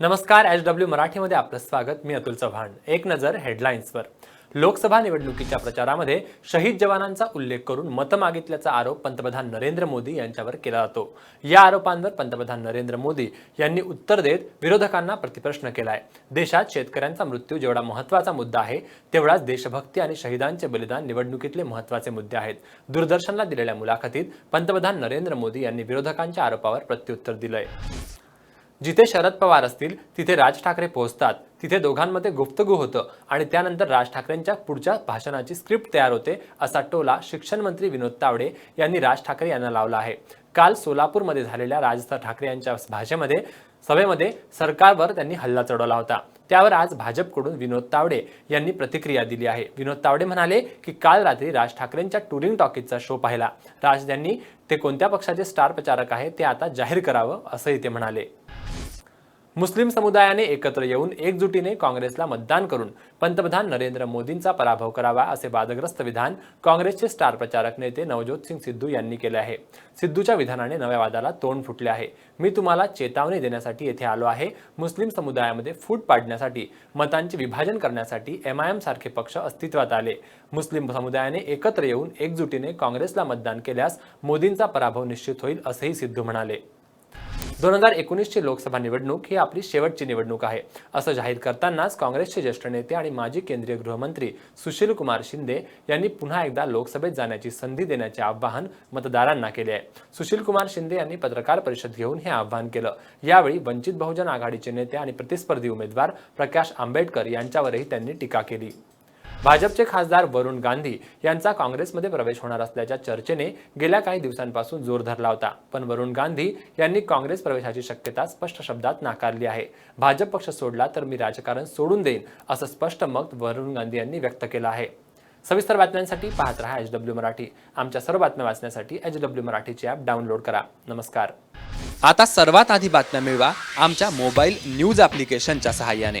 नमस्कार H W मराठीमध्ये आपलं स्वागत. मी अतुल चव्हाण. एक नजर हेडलाईन्सवर लोकसभा निवडणुकीच्या प्रचारामध्ये शहीद जवानांचा उल्लेख करून मतं मागितल्याचा आरोप पंतप्रधान नरेंद्र मोदी यांच्यावर केला जातो. या आरोपांवर पंतप्रधान नरेंद्र मोदी यांनी उत्तर देत विरोधकांना प्रतिप्रश्न केला आहे देशात शेतकऱ्यांचा मृत्यू जेवढा महत्त्वाचा मुद्दा आहे तेवढाच देशभक्ती आणि शहीदांचे बलिदान निवडणुकीतले महत्त्वाचे मुद्दे आहेत. दूरदर्शनला दिलेल्या मुलाखतीत पंतप्रधान नरेंद्र मोदी यांनी विरोधकांच्या आरोपावर प्रत्युत्तर दिलंय. जिथे शरद पवार असतील तिथे राज ठाकरे पोहोचतात. तिथे दोघांमध्ये गुप्तगू होतं आणि त्यानंतर राज ठाकरेंच्या पुढच्या भाषणाची स्क्रिप्ट तयार होते असा टोला शिक्षण मंत्री विनोद तावडे यांनी राज ठाकरे यांना लावला आहे. काल सोलापूरमध्ये झालेल्या राजस्थान ठाकरे यांच्या भाषेमध्ये सभेमध्ये सरकारवर त्यांनी हल्ला चढवला होता. त्यावर आज भाजपकडून विनोद तावडे यांनी प्रतिक्रिया दिली आहे. विनोद तावडे म्हणाले की काल रात्री राज ठाकरेंच्या टुरिंग टॉकीजचा शो पाहिला. राज यांनी ते कोणत्या पक्षाचे स्टार प्रचारक आहे ते आता जाहीर करावं असंही ते म्हणाले. मुस्लिम समुदायाने एकत्र येऊन एकजुटीने काँग्रेसला मतदान करून पंतप्रधान नरेंद्र मोदींचा पराभव करावा असे वादग्रस्त विधान काँग्रेसचे स्टार प्रचारक नेते नवज्योत सिंग सिद्धू यांनी केले आहे. सिद्धूच्या विधानाने नव्या वादाला तोंड फुटले आहे. मी तुम्हाला चेतावणी देण्यासाठी येथे आलो आहे. मुस्लिम समुदायामध्ये फूट पाडण्यासाठी मतांचे विभाजन करण्यासाठी एम आय एम सारखे पक्ष अस्तित्वात आले. मुस्लिम समुदायाने एकत्र येऊन एकजुटीने काँग्रेसला मतदान केल्यास मोदींचा पराभव निश्चित होईल असेही सिद्धू म्हणाले. दोन हजार एकोणीसची लोकसभा निवडणूक ही आपली शेवटची निवडणूक आहे. असं जाहीर करतानाच काँग्रेसचे ज्येष्ठ नेते आणि माजी केंद्रीय गृहमंत्री सुशील कुमार शिंदे यांनी पुन्हा एकदा लोकसभेत जाण्याची संधी देण्याचे आवाहन मतदारांना केले आहे. सुशील कुमार शिंदे यांनी पत्रकार परिषद घेऊन हे आवाहन केलं. यावेळी वंचित बहुजन आघाडीचे नेते आणि प्रतिस्पर्धी उमेदवार प्रकाश आंबेडकर यांच्यावरही त्यांनी टीका केली. भाजपचे खासदार वरुण गांधी यांचा काँग्रेसमध्ये प्रवेश होणार असल्याच्या चर्चेने गेल्या काही दिवसांपासून जोर धरला होता. पण वरुण गांधी यांनी काँग्रेस प्रवेशाची शक्यता स्पष्ट शब्दात नाकारली आहे. भाजप पक्ष सोडला तर मी राजकारण सोडून देईन असं स्पष्ट मत वरुण गांधी यांनी व्यक्त केलं आहे. सविस्तर बातम्यांसाठी पाहत रहा एच डब्ल्यू मराठी. आमच्या सर्व बातम्या वाचण्यासाठी एच डब्ल्यू मराठीची ॲप डाउनलोड करा. नमस्कार. आता सर्वात आधी बातम्या मिळवा आमच्या मोबाईल न्यूज ॲप्लिकेशनच्या सहाय्याने.